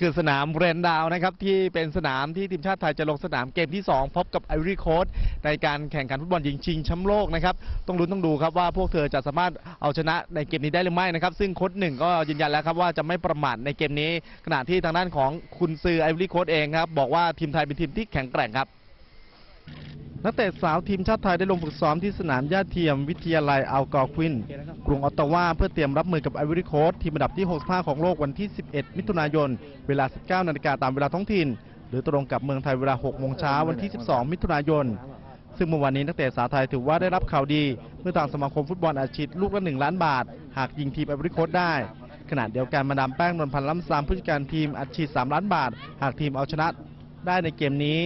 คือสนามเรนดาวนะครับที่เป็นสนามที่ทีมชาติไทยจะลงสนามเกมที่ 2 พบกับไอริโคสในการแข่งขันฟุตบอลหญิงชิงแชมป์โลกนะครับต้องลุ้นต้องดูครับว่าพวกเธอจะสามารถเอาชนะในเกมนี้ได้หรือไม่นะครับซึ่งโค้ชหนึ่งก็ยืนยันแล้วครับว่าจะไม่ประมาทในเกมนี้ ขณะที่ทางด้านของคุณซือไอริโคสเองครับบอกว่าทีมไทยเป็นทีมที่แข็งแกร่งครับ นักเตะสาวทีมชาติไทยได้ลงฝึกซ้อมที่สนามหญ้าเทียมวิทยาลัยอัลกอร์ควิน กรุงออตตาวาเพื่อเตรียมรับมือกับไอวอรี่โคสทีมอันดับที่ 65 ของโลกวันที่ 11 มิถุนายน เวลา 19 นาฬิกาตามเวลาท้องถิ่น หรือตรงกับเมืองไทยเวลา 6 โมงเช้าวันที่ 12 มิถุนายน ซึ่งเมื่อวานนี้นักเตะสาวไทยถือว่าได้รับข่าวดี เมื่อทางสมาคมฟุตบอลอาชีพลูกละ 1 ล้านบาท หากยิงทีมไอวอรี่โคสได้ขณะเดียวกันมาดามแป้งนนพันธ์ล้ำซามผู้จัดการทีมอัดฉีด 3 ล้านบาท หากทีมเอาชนะ ได้ในเกมนี้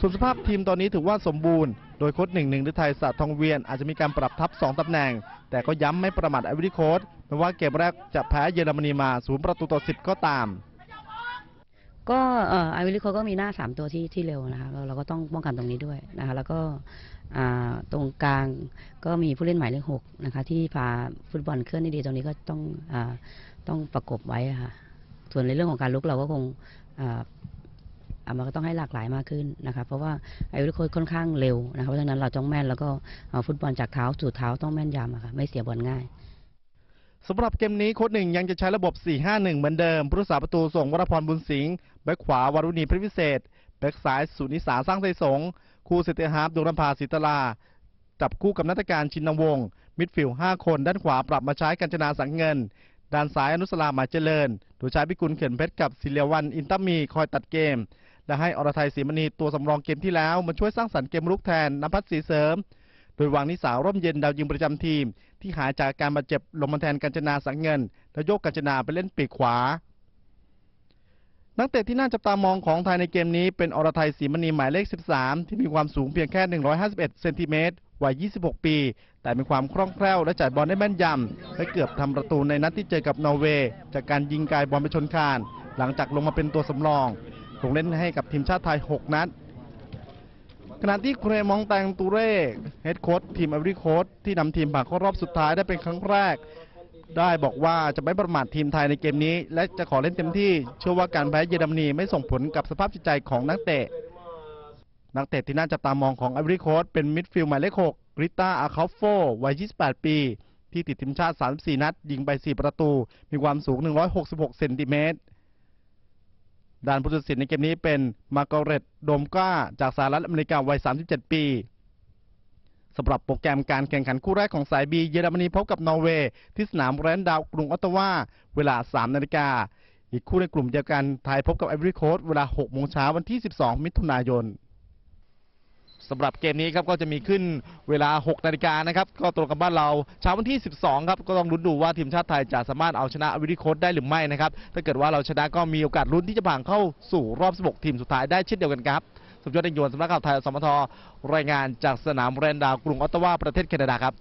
ส่วนสภาพทีมตอนนี้ถือว่าสมบูรณ์ โดยโค้ชหนึ่งหนึ่งฤทัยสะทองเวียนอาจจะมีการปรับทัพ2ตำแหน่ง แต่ก็ย้ำไม่ประมาทไอวิริโค้ดไม่ว่าเกมแรกจะแพ้เยอรมนีมาศูนย์ประตูต่อ 10 ก็ตาม ก็ไอวิลิโคก็มีหน้าสามตัวที่ที่เร็วนะคะเราเราก็ต้องป้องกันตรงนี้ด้วยนะคะแล้วก็ตรงกลางก็มีผู้เล่นหมายเลขหกนะคะที่พาฟุตบอลเคลื่อนได้ดีตรงนี้ก็ต้องอต้องประกบไว้ค่ะส่วนในเรื่องของการลุกเราก็คง มันก็ต้องให้หลากหลายมากขึ้นนะคะเพราะว่าไอวิลิโคค่อนข้างเร็วนะคะเพราะฉะนั้นเราต้องแม่นแล้วก็อ่าฟุตบอลจากเท้าสู่เท้าต้องแม่นยำค่ะไม่เสียบอลง่ายสำหรับเกมนี้โค้ชหนึ่งยังจะใช้ระบบ 4-5-1 เหมือนเดิม ผู้รักษาประตูส่งวรพรบุญสิงห์แบ็คขวาวารุณีพระวิเศษแบ็คซ้ายสุนิสาสร้างไทยสงคู่เซตเตอร์ฮาร์ฟดวงรำพาศิตลา จับคู่กับนักการชินนวงศ์มิดฟิลด์5คน ด้านขวาปรับมาใช้กัญจนาสังเงิน ด้านซ้ายอนุสลาหมาเจริญ โดยใช้พิกุลเข็นเพชรกับศิลวันอินตามีคอยตัดเกม และให้อรไทยศรีมณีตัวสำรองเกมที่แล้วมาช่วยสร้างสรรค์เกมรุกแทนนภัสศรีเสริม โดยวางนิสาร่มเย็นดาวยิงประจำทีม ที่หายจากการบาดเจ็บลงมาแทนกัญจนาสังเงินและโยกกัญจนาไปเล่นปีกขวานักเตะที่น่าจับตามองของไทยในเกมนี้เป็นอรไทยศรีมณีหมายเลข 13 ที่มีความสูงเพียงแค่ 151 เซนติเมตร วัย 26 ปี แต่มีความคล่องแคล่วและจ่ายบอลได้แม่นยำ และเกือบทำประตูในนัดที่เจอกับนอร์เวย์ จากการยิงไกลบอลไปชนคาน หลังจากลงมาเป็นตัวสำรอง ลงเล่นให้กับทีมชาติไทย 6 นัด ขณะที่เครมองแตงตูเร่เฮดโค้ชทีมอเวอรี่โค้ชที่นำทีมผ่านเข้ารอบสุดท้ายได้เป็นครั้งแรก ได้บอกว่าจะไม่ประมาททีมไทยในเกมนี้ และจะขอเล่นเต็มที่ เชื่อว่าการแพ้เยอรมนีไม่ส่งผลกับสภาพจิตใจของนักเตะ นักเตะที่น่าจับตามองของไอวอรี่โค้ชเป็นมิดฟิลด์หมายเลข6ริต้าอาคาโฟวัย 28 ปี ที่ติดทีมชาติ 34 นัด ยิงไป 4 ประตู มีความสูง 166 เซนติเมตร ด้านผู้ตัดสินในเกมนี้เป็นมาร์กเร็ตโดมก้า จากสหรัฐอเมริกาวัย 37 ปีสำหรับโปรแกรมการแข่งขันคู่แรกของสายบีเยอรมนีพบกับนอร์เวย์ที่สนามแรนดาวกรุงออตตาวาเวลา 3 นาฬิกา อีกคู่ในกลุ่มเดียวกันไทยพบกับไอวอรี่โคสต์เวลา 6 โมงเช้าวันที่ 12 มิถุนายน สำหรับเกมนี้ครับก็จะมีขึ้นเวลา 6 นาฬิกานะครับก็ตรงกับบ้านเราเช้าวันที่ 12 ครับก็ต้องลุ้นดูว่าทีมชาติไทยจะสามารถเอาชนะวิริโคตได้หรือไม่นะครับถ้าเกิดว่าเราชนะก็มีโอกาสลุ้นที่จะผ่านเข้าสู่รอบ 16 ทีมสุดท้ายได้เช่นเดียวกันครับสมยศเดงยวนสำนักข่าวไทยสมทรายงานจากสนามแรนดาวกรุงออตตาวาประเทศแคนาดาครับ